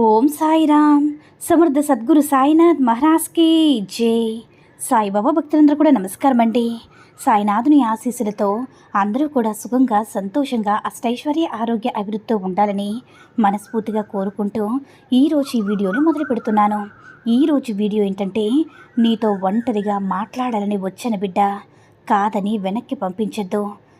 ఓం సాయిరామ్. సమర్థ సద్గురు సాయినాథ్ మహారాజ్కి జై. సాయిబాబా భక్తులందరూ కూడా నమస్కారం అండి. సాయినాథుని ఆశీస్సులతో అందరూ కూడా సుఖంగా సంతోషంగా అష్టైశ్వర్య ఆరోగ్య అభివృద్ధితో ఉండాలని మనస్ఫూర్తిగా కోరుకుంటూ ఈరోజు ఈ వీడియోని మొదలు పెడుతున్నాను. ఈరోజు వీడియో ఏంటంటే నీతో ఒంటరిగా మాట్లాడాలని వచ్చిన బిడ్డ. కాదని వెనక్కి పంపించద్దు.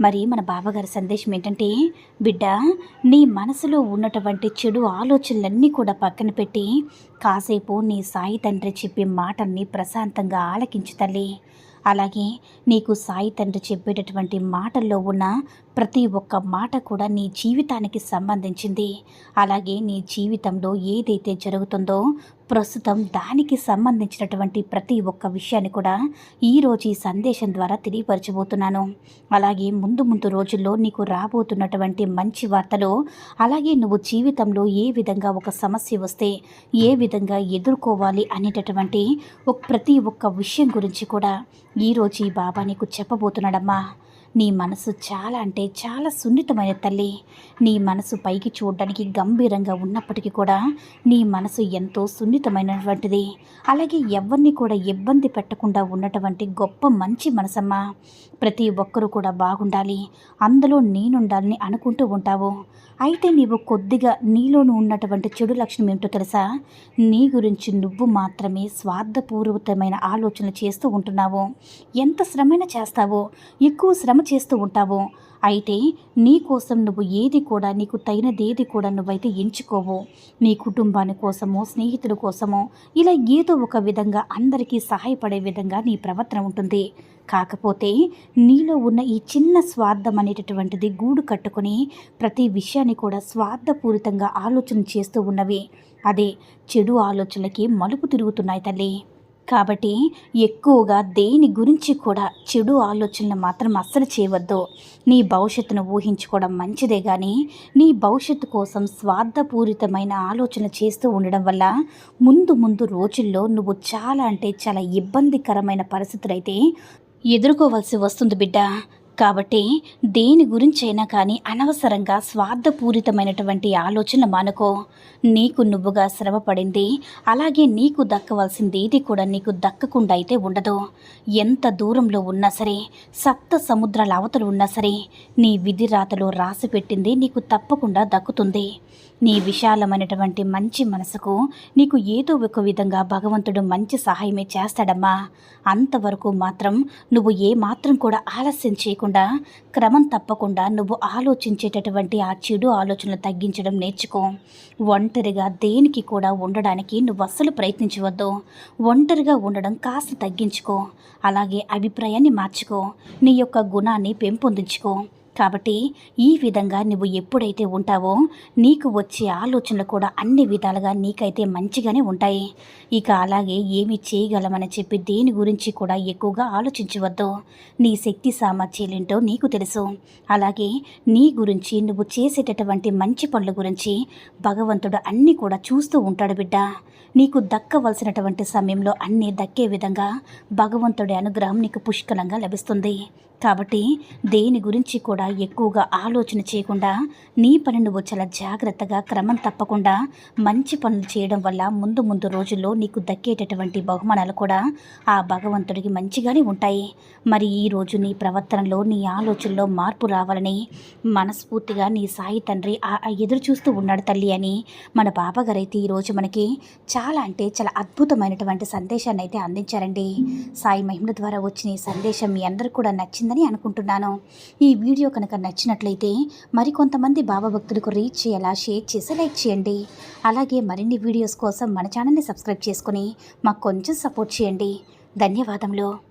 మరి మన బాబాగారి సందేశం ఏంటంటే బిడ్డ నీ మనసులో ఉన్నటువంటి చెడు ఆలోచనలన్నీ కూడా పక్కన పెట్టి కాసేపు నీ సాయి తండ్రి చెప్పే మాటల్ని ప్రశాంతంగా ఆలకించు తల్లి. అలాగే నీకు సాయి తండ్రి చెప్పేటటువంటి మాటల్లో ఉన్న ప్రతి ఒక్క మాట కూడా నీ జీవితానికి సంబంధించింది. అలాగే నీ జీవితంలో ఏదైతే జరుగుతుందో ప్రస్తుతం దానికి సంబంధించినటువంటి ప్రతి ఒక్క విషయాన్ని కూడా ఈరోజు ఈ సందేశం ద్వారా తెలియపరచబోతున్నాను. అలాగే ముందు ముందు రోజుల్లో నీకు రాబోతున్నటువంటి మంచి వార్తలు అలాగే నువ్వు జీవితంలో ఏ విధంగా ఒక సమస్య వస్తే ఏ విధంగా ఎదుర్కోవాలి అనేటటువంటి ప్రతి ఒక్క విషయం గురించి కూడా ఈరోజు ఈ బాబా నీకు చెప్పబోతున్నాడమ్మా. నీ మనసు చాలా అంటే చాలా సున్నితమైన తల్లి. నీ మనసు పైకి చూడడానికి గంభీరంగా ఉన్నప్పటికీ కూడా నీ మనసు ఎంతో సున్నితమైనటువంటిది. అలాగే ఎవరిని కూడా ఇబ్బంది పెట్టకుండా ఉన్నటువంటి గొప్ప మంచి మనసమ్మా. ప్రతి ఒక్కరూ కూడా బాగుండాలి. అందులో నేనుండాలని అనుకుంటూ ఉంటావు. అయితే నీవు కొద్దిగా నీలోనూ ఉన్నటువంటి చెడు లక్షణం ఏమిటో తెలుసా? నీ గురించి నువ్వు మాత్రమే స్వార్థపూర్వకమైన ఆలోచనలు చేస్తూ ఉంటున్నావు. ఎంత శ్రమైనా చేస్తావో. ఎక్కువ శ్రమ చేస్తూ ఉంటావు. అయితే నీ కోసం నువ్వు ఏది కూడా నీకు తగినదేది కూడా నువ్వైతే ఎంచుకోవు. నీ కుటుంబాని కోసమో స్నేహితుల కోసమో ఇలా ఏదో ఒక విధంగా అందరికీ సహాయపడే విధంగా నీ ప్రవర్తన ఉంటుంది. కాకపోతే నీలో ఉన్న ఈ చిన్న స్వార్థం అనేటటువంటిది గూడు కట్టుకొని ప్రతి విషయాన్ని కూడా స్వార్థపూరితంగా ఆలోచన చేస్తూ ఉన్నవి. అదే చెడు ఆలోచనలకి మలుపు తిరుగుతున్నాయి తల్లి. కాబట్టి ఎక్కువగా దేని గురించి కూడా చెడు ఆలోచనలు మాత్రం అస్సలు చేయవద్దు. నీ భవిష్యత్తును ఊహించుకోవడం మంచిదే కానీ నీ భవిష్యత్తు కోసం స్వార్థపూరితమైన ఆలోచన చేస్తూ ఉండడం వల్ల ముందు ముందు రోజుల్లో నువ్వు చాలా అంటే చాలా ఇబ్బందికరమైన పరిస్థితులు అయితే ఎదుర్కోవాల్సి వస్తుంది బిడ్డ. కాబట్టి దేని గురించైనా కానీ అనవసరంగా స్వార్థపూరితమైనటువంటి ఆలోచన మానుకో. నీకు నువ్వుగా శ్రమపడింది అలాగే నీకు దక్కవలసింది ఇది కూడా నీకు దక్కకుండా అయితే ఉండదు. ఎంత దూరంలో ఉన్నా సరే సప్త సముద్రాల అవతలు ఉన్నా సరే నీ విధి రాతలో రాసి పెట్టింది నీకు తప్పకుండా దక్కుతుంది. నీ విశాలమైనటువంటి మంచి మనసుకు నీకు ఏదో ఒక విధంగా భగవంతుడు మంచి సహాయమే చేస్తాడమ్మా. అంతవరకు మాత్రం నువ్వు ఏ మాత్రం కూడా ఆలస్యం చేయకుండా క్రమం తప్పకుండా నువ్వు ఆలోచించేటటువంటి ఆ చెడు ఆలోచనలు తగ్గించడం నేర్చుకో. ఒంటరిగా దేనికి కూడా ఉండడానికి నువ్వు అస్సలు ప్రయత్నించవద్దు. ఒంటరిగా ఉండడం కాస్త తగ్గించుకో. అలాగే అభిప్రాయాన్ని మార్చుకో. నీ యొక్క గుణాన్ని పెంపొందించుకో. కాబట్టి ఈ విధంగా నువ్వు ఎప్పుడైతే ఉంటావో నీకు వచ్చే ఆలోచనలు కూడా అన్ని విధాలుగా నీకైతే మంచిగానే ఉంటాయి. ఇక అలాగే ఏమి చేయగలమని చెప్పి దేని గురించి కూడా ఎక్కువగా ఆలోచించవద్దు. నీ శక్తి సామర్థ్యాలేంటో నీకు తెలుసు. అలాగే నీ గురించి నువ్వు చేసేటటువంటి మంచి పనుల గురించి భగవంతుడు అన్నీ కూడా చూస్తూ ఉంటాడు బిడ్డ. నీకు దక్కవలసినటువంటి సమయంలో అన్నీ దక్కే విధంగా భగవంతుడి అనుగ్రహం నీకు పుష్కలంగా లభిస్తుంది. కాబట్టి దేని గురించి కూడా ఎక్కువగా ఆలోచన చేయకుండా నీ పని నువ్వు చాలా జాగ్రత్తగా క్రమం తప్పకుండా మంచి పనులు చేయడం వల్ల ముందు ముందు రోజుల్లో నీకు దక్కేటటువంటి బహుమానాలు కూడా ఆ భగవంతుడికి మంచిగానే ఉంటాయి. మరి ఈరోజు నీ ప్రవర్తనలో నీ ఆలోచనలో మార్పు రావాలని మనస్ఫూర్తిగా నీ సాయి తండ్రి ఆ ఎదురు చూస్తూ ఉన్నాడు తల్లి అని మన బాబాగారైతే ఈరోజు మనకి చాలా అంటే చాలా అద్భుతమైనటువంటి సందేశాన్ని అయితే అందించారండి. సాయి మహిమల ద్వారా వచ్చిన ఈ సందేశం మీ అందరూ కూడా నచ్చింది నచ్చిందని అనుకుంటున్నాను. ఈ వీడియో కనుక నచ్చినట్లయితే మరికొంతమంది బాబా భక్తులకు రీచ్ చేయాలా షేర్ చేసి లైక్ చేయండి. అలాగే మరిన్ని వీడియోస్ కోసం మన ఛానల్ని సబ్స్క్రైబ్ చేసుకుని మాకు కొంచెం సపోర్ట్ చేయండి. ధన్యవాదములు.